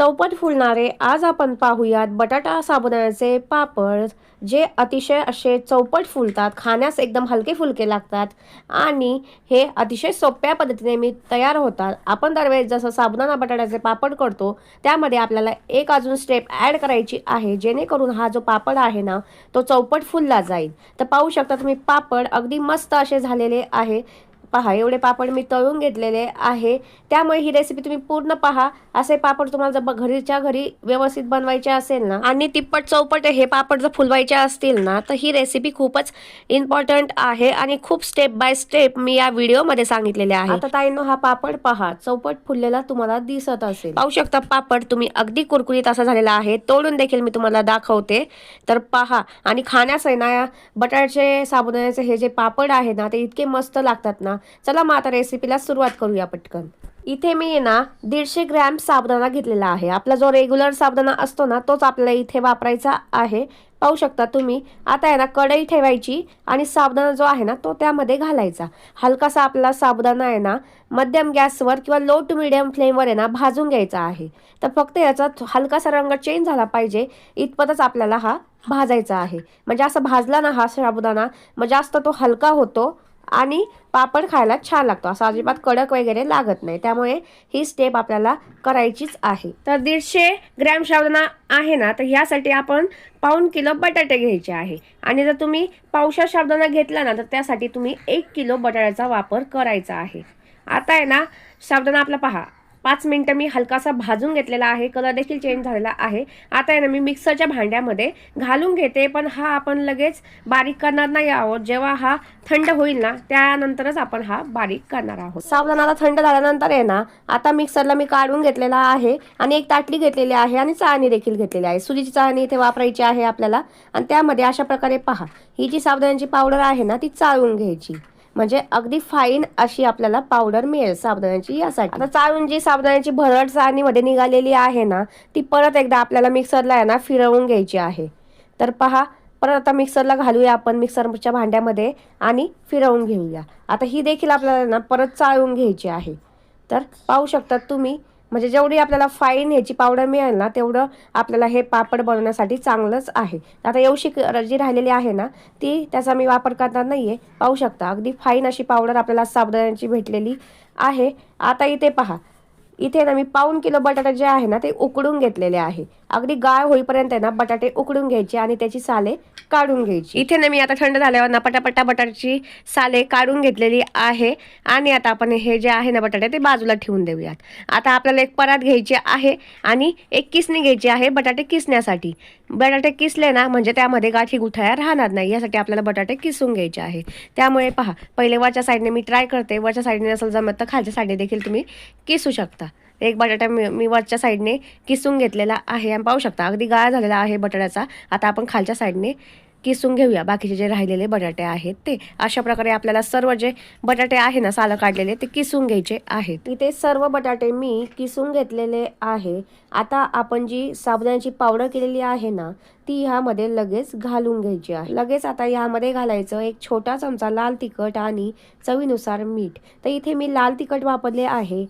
चौपट फुलणारे आज आपण पाहूयात बटाटा साबुदाण्याचे पापड जे अतिशय असे चौपट फुलतात खाण्यास एकदम हलके फुलके लागतात आणि हे अतिशय सोप्या पद्धतीने मी तयार होतात. आपण दरवेळेस जसं साबुदाणा बटाट्याचे पापड करतो त्यामध्ये आपल्याला एक अजून स्टेप ॲड करायची आहे जेणेकरून हा जो पापड आहे ना तो चौपट फुलला जाईल. तर पाहू शकता तुम्ही पापड अगदी मस्त असे झालेले आहे. पहा एवढे पापड मी तळून घेतलेले आहे. त्यामुळे ही रेसिपी तुम्ही पूर्ण पहा. असे पापड तुम्हाला जर घरीच्या घरी व्यवस्थित बनवायचे असेल ना आणि तिप्पट चौपट हे पापड जर फुलवायचे असतील ना तर ही रेसिपी खूपच इम्पॉर्टंट आहे आणि खूप स्टेप बाय स्टेप मी या व्हिडिओमध्ये सांगितलेले आहे. आता ताईंनो हा पापड पहा. चौपट फुललेला तुम्हाला दिसत असेल. पाहू शकता पापड तुम्ही अगदी कुरकुरीत असा झालेला आहे. तोडून देखील मी तुम्हाला दाखवते. तर पहा आणि खाण्यास आहे ना बटाट्याचे साबुदाण्याचे हे जे पापड आहे ना ते इतके मस्त लागतात ना चला मग आता रेसिपीला सुरुवात करूया पटकन. इथे मी ना दीडशे ग्रॅम साबुदाणा घेतलेला आहे. आपला जो रेग्युलर साबुदाणा असतो ना तोच आपल्याला इथे वापरायचा आहे. पाहू शकता तुम्ही आता आहे ना कढई ठेवायची आणि साबुदाणा जो आहे ना तो त्यामध्ये घालायचा. हलकासा आपला साबुदाणा आहे ना मध्यम गॅसवर किंवा लो टू मिडियम फ्लेमवर आहे ना भाजून घ्यायचा आहे. तर फक्त याचा हलकासा रंग चेंज झाला पाहिजे. इतपतच आपल्याला हा भाजायचा आहे. म्हणजे असं भाजला ना हा साबुदाणा मग जास्त तो हलका होतो आणि पापड खायला छान लागतो. असं अजिबात कडक वगैरे लागत नाही. त्यामुळे ही स्टेप आपल्याला करायचीच आहे. तर दीडशे ग्रॅम साबुदाणा आहे ना तर ह्यासाठी आपण पाऊण किलो बटाटे घ्यायचे आहे. आणि जर तुम्ही पावशा शाबदाना घेतला ना तर त्यासाठी तुम्ही एक किलो बटाट्याचा वापर करायचा आहे. आता आहे ना शाबदाना आपला पहा. पाच मिनटं मी हलकासा भाजून घेतलेला आहे कलर देखील चेंज झालेला आहे. आता आहे ना मी मिक्सरच्या भांड्यामध्ये घालून घेते पण हा आपण लगेच बारीक करणार नाही आहोत. जेव्हा हा थंड होईल ना त्यानंतरच आपण हा बारीक करणार आहोत. साबुदाणा आता थंड झाल्यानंतर आहे ना आता मिक्सरला मी काढून घेतलेला आहे आणि एक ताटली घेतलेली आहे आणि चाळणी देखील घेतलेली आहे. सुजीची चाळणी इथे वापरायची आहे आपल्याला. आणि त्यामध्ये अशा प्रकारे पहा ही जी साबुदाण्याची पावडर आहे ना ती चाळून घ्यायची. म्हणजे अगदी फाईन अशी आपल्याला पावडर मिळेल साबुदाण्याची यासाठी. आता चाळून जी साबुदाण्याची भरड चाळणीमध्ये निघालेली आहे ना ती परत एकदा आपल्याला मिक्सरला आहे ना फिरवून घ्यायची आहे. तर पहा परत आता मिक्सरला घालूया आपण मिक्सरच्या भांड्यामध्ये आणि फिरवून घेऊया. आता ही देखील आपल्याला ना परत चाळून घ्यायची आहे. तर पाहू शकतात तुम्ही म्हणजे जेवढी आपल्याला फाईन ह्याची पावडर मिळेल ना तेवढं आपल्याला हे पापड बनवण्यासाठी चांगलंच आहे. आता एवढी जी राहिलेली आहे ना ती त्याचा मी वापर करणार नाही आहे पाहू शकता अगदी फाईन अशी पावडर आपल्याला साबुदाण्याची भेटलेली आहे. आता इथे पहा इथे ना मी पाऊन किलो बटाटे जे आहे ना ते उकडून घेतलेले आहे. अगदी गाळ होईपर्यंत आहे ना बटाटे उकडून घ्यायचे आणि त्याची साले काढून घ्यायची. इथे ना मी आता थंड झाल्यावर ना पटापटा बटाट्याची साले काढून घेतलेली आहे. आणि आता आपण हे जे आहे ना बटाटे ते बाजूला ठेवून देऊयात. आता आपल्याला एक परात घ्यायची आहे आणि एक किसणी घ्यायची आहे बटाटे किसण्यासाठी. बटाटे किसले ना म्हणजे त्यामध्ये गाठी गुठळ्या राहणार नाही. यासाठी आपल्याला बटाटे किसून घ्यायचे आहे. त्यामुळे पहा पहिले वरच्या साईडने मी ट्राय करते. वरच्या साईडने नसेल जमत तर खालच्या साईडने देखील तुम्ही किसू शकता. एक बटाटा मी मी वरच्या साईडने किसून घेतलेला आहे. आणि पाहू शकता अगदी गाळा झालेला आहे बटाट्याचा. आता आपण खालच्या साईडने किसून घेऊया. बाकीचे जे राहिलेले बटाटे आहेत ते. अशा प्रकारे आपल्याला सर्व जे बटाटे आहे ना सालं काढलेले ते किसून घ्यायचे आहेत. इथे सर्व बटाटे मी किसून घेतलेले आहे. आता आपण जी साबुदाण्याची पावडर केलेली आहे ना ती ह्यामध्ये लगेच घालून घ्यायची आहे. लगेच आता ह्यामध्ये घालायचं एक छोटा चमचा लाल तिखट आणि चवीनुसार मीठ. तर इथे मी लाल तिखट वापरले आहे.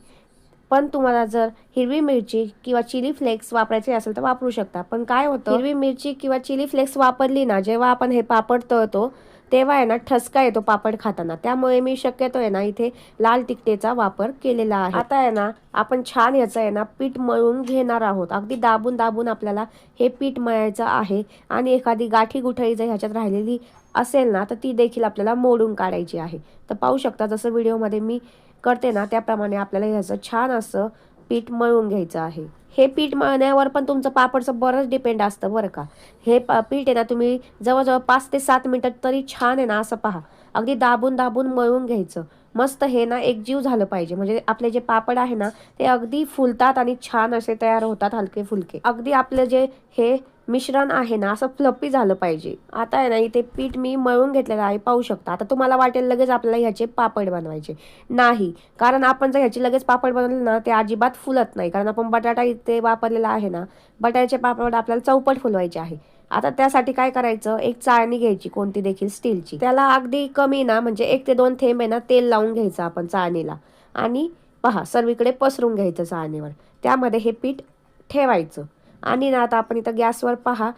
पण तुम्हाला जर हिरवी मिरची किंवा चिली फ्लेक्स वापरायचे असेल तर वापरू शकता. पण काय होतं? हिरवी मिरची किंवा चिली फ्लेक्स वापरली ना जेव्हा आपण हे पापड तळतो तेव्हा आहे ना ठसका येतो पापड खाताना. त्यामुळे मी शक्यतो आहे ना इथे लाल तिखटेचा वापर केलेला आहे. आता आहे ना आपण छान याचं आहे ना पीठ मळून घेणार आहोत. अगदी दाबून दाबून आपल्याला हे पीठ मळायचं आहे. आणि एखादी गाठी गुठळी जर ह्याच्यात राहिलेली असेल ना तर ती देखील आपल्याला मोडून काढायची आहे. तर पाहू शकता जसं व्हिडिओमध्ये मी करते ना त्याप्रमाणे आपल्याला ह्याचं छान असं पीठ मळून घ्यायचं आहे. हे पीठ मळण्यावर पण तुमचं पापडचं बरंच डिपेंड असतं बरं का. हे पा पीठ आहे ना तुम्ही जवळजवळ पाच ते सात मिनटात तरी छान आहे ना असं पहा. अगदी दाबून दाबून मळून घ्यायचं. मस्त हे ना एक जीव झालं पाहिजे. म्हणजे आपले जे पापड आहे ना ते अगदी फुलतात आणि छान असे तयार होतात हलके फुलके अगदी आपलं जे हे मिश्रण आहे ना असं फ्लपी झालं पाहिजे. आता आहे ना इथे पीठ मी मळून घेतलेलं आहे पाहू शकता. आता तुम्हाला वाटेल लगेच आपल्याला ह्याचे पापड बनवायचे. नाही कारण आपण जर ह्याची लगेच पापड बनवले ना ते अजिबात फुलत नाही. कारण आपण बटाटा इथे वापरलेला आहे ना बटाट्याचे पापड आपल्याला चौपट फुलवायचे आहे. आता त्यासाठी काय करायचं एक चाळणी घ्यायची कोणती देखील स्टीलची. त्याला अगदी कमी ना म्हणजे एक ते दोन थेंब आहे ना तेल लावून घ्यायचं आपण चाळणीला. आणि पहा सर्वीकडे पसरून घ्यायचं चाळणीवर. त्यामध्ये हे पीठ ठेवायचं. आणि ना आता आपण इथं गॅसवर पहा.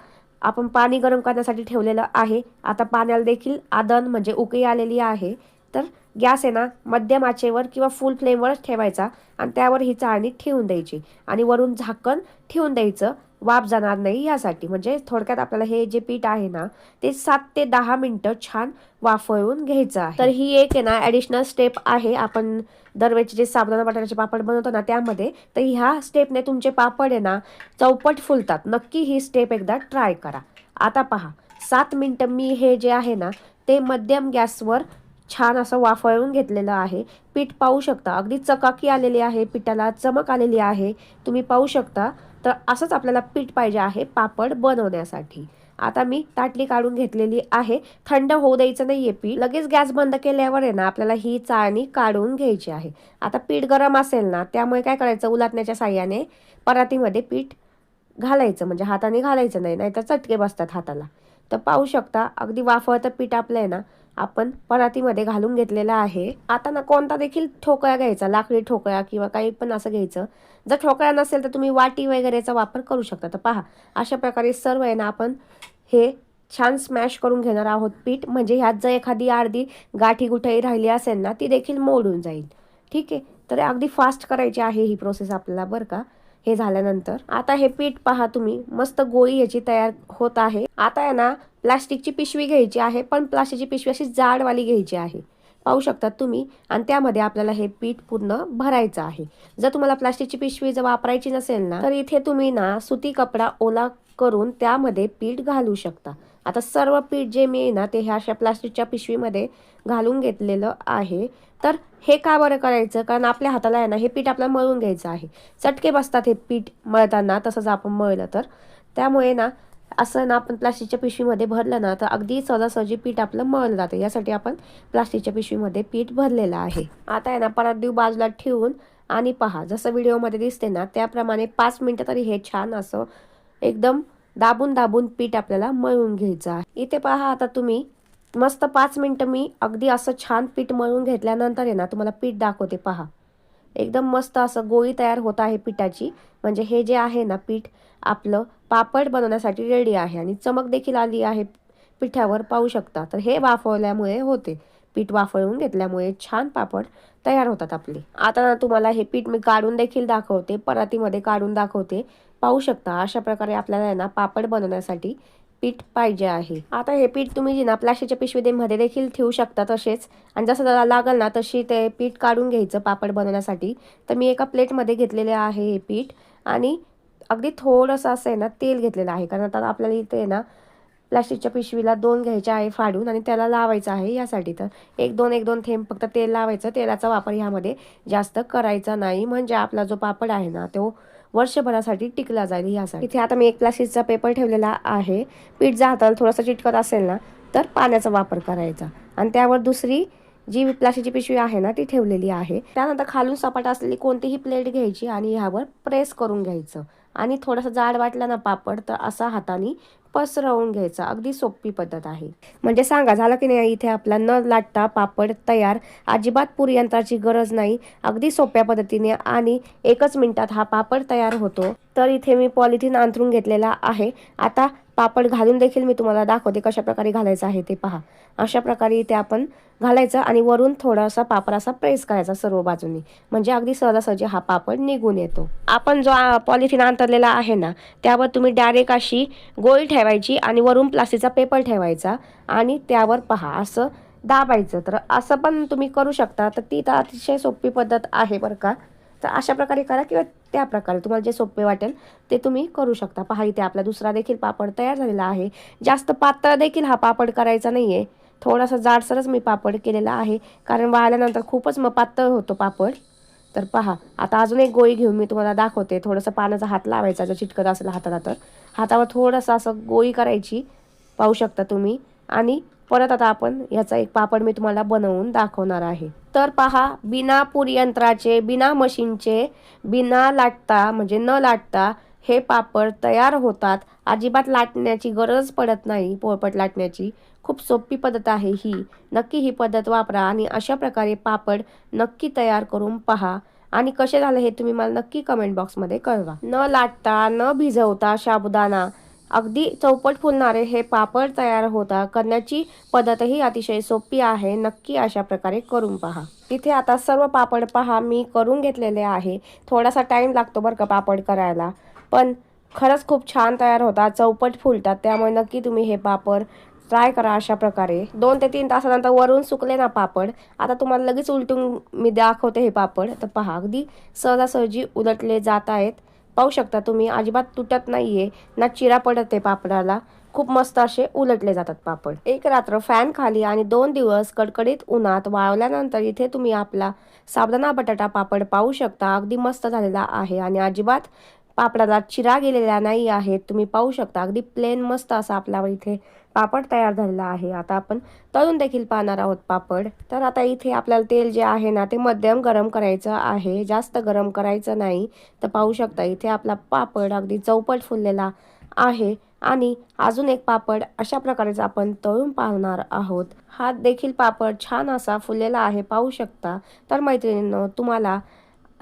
आपण पाणी गरम करण्यासाठी ठेवलेलं आहे. आता पाण्याला देखील आदन म्हणजे उकळी आलेली आहे. तर गॅस आहे ना मध्यम आचेवर किंवा फुल फ्लेमवरच ठेवायचा आणि त्यावर ही चाळणी ठेवून द्यायची. आणि वरून झाकण ठेवून द्यायचं. वाफ जाणार नाही यासाठी. म्हणजे थोडक्यात आपल्याला हे जे पीठ आहे ना ते सात ते दहा मिनटं छान वाफळून घ्यायचं आहे. तर ही एक आहे ना ॲडिशनल स्टेप आहे. आपण दरवेळचे जे साबुदाणा बटाट्याचे पापड बनवतो ना त्यामध्ये तर ह्या स्टेपने तुमचे पापड आहे ना चौपट फुलतात. नक्की ही स्टेप एकदा ट्राय करा. आता पहा सात मिनटं मी हे जे आहे ना ते मध्यम गॅसवर छान असं वाफळून घेतलेलं आहे. पीठ पाहू शकता. अगदी चकाकी आलेली आहे पिठाला चमक आलेली आहे. तुम्ही पाहू शकता तर असंच आपल्याला पीठ पाहिजे आहे पापड बनवण्यासाठी. आता मी ताटली काढून घेतलेली आहे. थंड होऊ द्यायचं नाही आहे पीठ. लगेच गॅस बंद केल्यावर आहे ना आपल्याला ही चाळणी काढून घ्यायची आहे. आता पीठ गरम असेल ना त्यामुळे काय करायचं? उलाटण्याच्या साह्याने परातीमध्ये पीठ घालायचं. म्हणजे हाताने घालायचं नाही नाहीतर चटके बसतात हाताला. तर पाहू शकता अगदी वाफळतं पीठ आपलं आहे ना आपण परातीमध्ये घालून घेतलेला आहे. आता ना कोणता देखील ठोकळा घ्यायचा? लाकडी ठोकळा किंवा काही पण असं घ्यायचं. जर ठोकळा नसेल तर तुम्ही वाटी वगैरेचा वापर करू शकता. तर पहा अशा प्रकारे सर्व आहे ना आपण हे छान स्मॅश करून घेणार आहोत पीठ. म्हणजे ह्यात जर एखादी अर्धी गाठी गुठाई राहिली असेल ना ती देखील मोडून जाईल. ठीक आहे? तर अगदी फास्ट करायची आहे ही प्रोसेस आपल्याला बरं का? हे झाल्यानंतर. आता हे पीठ पहा तुम्ही. मस्त गोळी याची तयार होत आहे. आता आहे ना प्लास्टिकची पिशवी घ्यायची आहे पण प्लास्टिकची पिशवी अशी जाडवाली घ्यायची आहे. पाहू शकता तुम्ही. आणि त्यामध्ये आपल्याला हे पीठ पूर्ण भरायचं आहे. जर तुम्हाला प्लास्टिकची पिशवी जर वापरायची नसेल ना तर इथे तुम्ही ना सुती कपडा ओला करून त्यामध्ये पीठ घालू शकता. आता सर्व पीठ जे मी ना ते ह्या अशा प्लास्टिकच्या पिशवीमध्ये घालून घेतलेलं आहे. तर हे का बरं करायचं? कारण आपल्या हाताला आहे ना हे पीठ आपल्याला मळून घ्यायचं आहे. चटके बसतात हे पीठ मळताना तसंच आपण मळलं तर. त्यामुळे ना असं ना आपण प्लास्टिकच्या पिशवीमध्ये भरलं ना तर अगदी सहजासहजी पीठ आपलं मळलं जातं. यासाठी आपण प्लास्टिकच्या पिशवीमध्ये पीठ भरलेलं आहे. आता आहे ना परत देऊ बाजूला ठेवून आणि पहा जसं व्हिडिओमध्ये दिसते ना त्याप्रमाणे पाच मिनटं तरी हे छान असं एकदम दाबून दाबून पीठ आपल्याला मळून घ्यायचं आहे. इथे पहा आता तुम्ही मस्त पाच मिनटं मी अगदी असं छान पीठ मळून घेतल्यानंतर आहे ना तुम्हाला पीठ दाखवते पहा. एकदम मस्त असं गोळी तयार होत आहे पिठाची. म्हणजे हे जे आहे ना पीठ आपलं पापड बनवण्यासाठी रेडी आहे आणि चमक देखील आली आहे पिठावर पाहू शकता. तर हे वाफवल्यामुळे होते. पीठ वाफळून घेतल्यामुळे छान पापड तयार होतात आपले. आता ना तुम्हाला हे पीठ मी काढून देखील दाखवते परातीमध्ये काढून दाखवते. पाहू शकता अशा प्रकारे आपल्याला आहे ना पापड बनवण्यासाठी पीठ पाहिजे आहे. आता हे पीठ तुम्ही जी ना प्लास्टिकच्या पिशवीमध्ये देखील ठेवू शकता तसेच आणि जसं त्याला लागल ना तशी ते पीठ काढून घ्यायचं पापड बनवण्यासाठी. तर मी एका प्लेटमध्ये घेतलेले आहे हे पीठ आणि अगदी थोडंसं असं आहे ना तेल घेतलेलं आहे. कारण आता आपल्याला इथे ना प्लास्टिकच्या पिशवीला दोन घ्यायचे आहे फाडून आणि त्याला लावायचं आहे यासाठी. तर एक दोन एक दोन थेंब फक्त तेल लावायचं. तेलाचा वापर ह्यामध्ये जास्त करायचा नाही. म्हणजे आपला जो पापड आहे ना तो वर्षभरासाठी टिकला जाईल यासाठी इथे आता मी एक प्लास्टिकचा पेपर ठेवलेला आहे. पीठ जर हाताला थोडासा चिटकत असेल ना तर पाण्याचा वापर करायचा. आणि त्यावर दुसरी जी प्लास्टिकची पिशवी आहे ना ती ठेवलेली आहे. त्यानंतर खालून सपाट असलेली कोणतीही प्लेट घ्यायची आणि ह्यावर प्रेस करून घ्यायचं. आणि थोडासा जाड वाटला ना पापड तर असा हाताने पसरवून घ्यायचा. अगदी सोपी पद्धत आहे. म्हणजे सांगा झालं की नाही इथे आपला न लाटता पापड तयार? अजिबात पुरी यंत्राची गरज नाही. अगदी सोप्या पद्धतीने आणि एकच मिनिटात हा पापड तयार होतो. तर इथे मी पॉलिथिन अंथरून घेतलेला आहे. आता पापड घालून देखील मी तुम्हाला दाखवते कशा प्रकारे घालायचं आहे ते पहा. अशा प्रकारे इथे आपण घालायचं आणि वरून थोडासा पापड असा प्रेस करायचा सर्व बाजूनी. म्हणजे अगदी सहजासहजी हा पापड निघून येतो. आपण जो पॉलिथिन अंतरलेला आहे ना त्यावर तुम्ही डायरेक्ट अशी गोळी ठेवायची आणि वरून प्लास्टिकचा पेपर ठेवायचा आणि त्यावर पहा असं दाबायचं. तर असं पण तुम्ही करू शकता. तर ती तर अतिशय सोपी पद्धत आहे बरं का. तर अशा प्रकारे करा किंवा त्या प्रकारे तुम्हाला जे सोपे वाटेल ते तुम्ही करू शकता. पहा इथे आपला दुसरा देखील पापड तयार झालेला आहे. जास्त पातळ देखील हा पापड करायचा नाही आहे थोडासा जाडसरच मी पापड केलेला आहे. कारण वाळल्यानंतर खूपच मग पातळ होतो पापड. तर पहा आता अजून एक गोळी घेऊन मी तुम्हाला दाखवते. थोडंसं पाण्याचा हात लावायचा जर चिटकत असेल हाताला तर. हातावर थोडंसं असं गोळी करायची पाहू शकता तुम्ही. आणि परत आता आपण याचा एक पापड मी तुम्हाला बनवून दाखवणार आहे. तर पहा बिना यंत्राचे बिना मशीनचे बिना लाटता म्हणजे न लाटता हे पापड तयार होतात. अजिबात लाटण्याची गरज पडत नाही पोळपट लाटण्याची. खूप सोपी पद्धत आहे ही. नक्की ही पद्धत वापरा आणि अशा प्रकारे पापड नक्की तयार करून पहा. आणि कसे झालं हे तुम्ही मला नक्की कमेंट बॉक्समध्ये कळवा. न लाटता न भिजवता साबुदाणा. अगदी चौपट फुलणारे हे पापड तयार होता. करण्याची पद्धतही अतिशय सोपी आहे. नक्की अशा प्रकारे करून पहा. इथे आता सर्व पापड पहा. मी करून घेतलेले आहे. थोडासा टाईम लागतो बरं का पापड करायला. पण खरंच खूप छान तयार होतात चौपट फुलतात. त्यामुळे नक्की तुम्ही हे पापड ट्राय करा अशा प्रकारे. दोन ते तीन तासानंतर वरून सुकले ना पापड. आता तुम्हाला लगेच उलटून मी दाखवते हे पापड. तर पहा अगदी सहजासहजी उलटले जात आहेत. पाहू शकता तुम्ही अजिबात तुटत नाही आहे ना चिरा पडत आहे पापडाला. खूप मस्त असे उलटले जातात पापड. एक रात्र फॅन खाली आणि दोन दिवस कडकडीत उन्हात वाळवल्यानंतर इथे तुम्ही आपला साबदाना बटाटा पापड पाहू शकता. अगदी मस्त झालेला आहे आणि अजिबात पापडाला चिरा गेलेल्या नाही आहेत तुम्ही पाहू शकता अगदी प्लेन मस्त असा आपला इथे पापड तयार झालेला आहे. आता आपण तळून देखील पाहणार आहोत पापड. तर आता इथे आपल्याला तेल जे आहे ना ते मध्यम गरम करायचं आहे. जास्त गरम करायचं नाही. तर पाहू शकता इथे आपला पापड अगदी चौपट फुललेला आहे. आणि अजून एक पापड अशा प्रकारेच आपण तळून पाहणार आहोत. हा देखील पापड छान असा फुललेला आहे पाहू शकता. तर मैत्रिणींनो तुम्हाला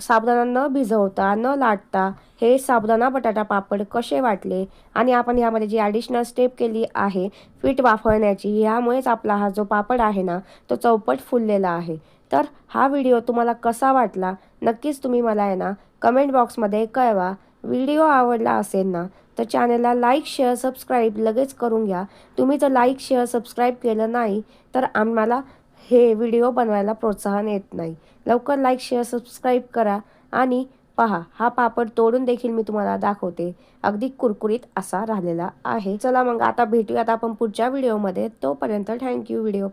साबुदाणा न भिजवता न लाटता हे साबुदाणा बटाटा पापड कसे वाटले? आणि आपण यामध्ये जी ॲडिशनल स्टेप केली आहे पीठ वाफळण्याची ह्यामुळेच आपला हा जो पापड आहे ना तो चौपट फुललेला आहे. तर हा व्हिडिओ तुम्हाला कसा वाटला? नक्कीच तुम्ही मला आहे ना कमेंट बॉक्समध्ये कळवा. व्हिडिओ आवडला असेल ना तर चॅनलला लाईक शेअर सबस्क्राईब लगेच करून घ्या. तुम्ही जर लाईक शेअर सबस्क्राईब केलं नाही तर आम्हाला हे व्हिडिओ बनवायला प्रोत्साहन येत नाही. लवकर लाईक शेअर सबस्क्राईब करा आणि पहा हा पापड तोडून देखील मी तुम्हाला दाखवते. अगदी कुरकुरीत असा राहिलेला आहे. चला मग आता भेटूयात आपण पुढच्या व्हिडिओमध्ये. तोपर्यंत थँक्यू व्हिडिओ